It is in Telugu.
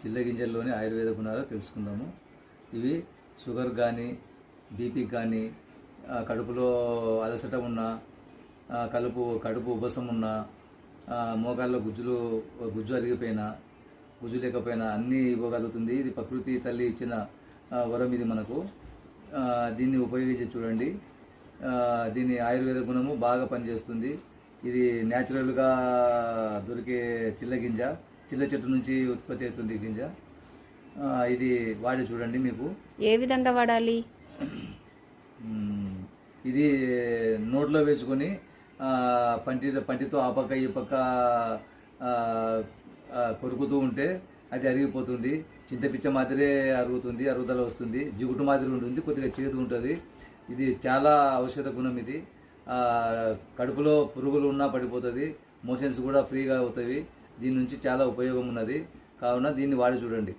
చిల్లగింజల్లోని ఆయుర్వేద గుణాలు తెలుసుకుందాము. ఇవి షుగర్ కానీ బీపీ కానీ కడుపులో అలసట ఉన్న కలుపు కడుపు ఉబ్బసం ఉన్న మోకాళ్ళ గుజ్జులు గుజ్జు అరిగిపోయినా గుజ్జు లేకపోయినా అన్నీ ఇవ్వగలుగుతుంది. ఇది ప్రకృతి తల్లి ఇచ్చిన వరం ఇది మనకు. దీన్ని ఉపయోగించి చూడండి. దీని ఆయుర్వేద గుణము బాగా పనిచేస్తుంది. ఇది న్యాచురల్గా దొరికే చిల్ల గింజ. చిల్ల చెట్టు నుంచి ఉత్పత్తి అవుతుంది గింజ. ఇది వాడి చూడండి మీకు. ఏ విధంగా వాడాలి. ఇది నోట్లో వేసుకొని పంటి పంటితో ఆ పక్క ఈ పక్క కొరుకుతూ ఉంటే అది అరిగిపోతుంది. చింతపిచ్చ మాదిరే అరుగుతుంది అరుగుదల వస్తుంది. జిగుటు మాదిరి ఉంటుంది కొద్దిగా చేదు ఉంటుంది. ఇది చాలా ఔషధ గుణం ఇది. కడుపులో పురుగులు ఉన్నా పడిపోతుంది మోషన్స్ కూడా ఫ్రీగా అవుతాయి. దీని నుంచి చాలా ఉపయోగం ఉన్నది. కావున దీన్ని వాడి చూడండి.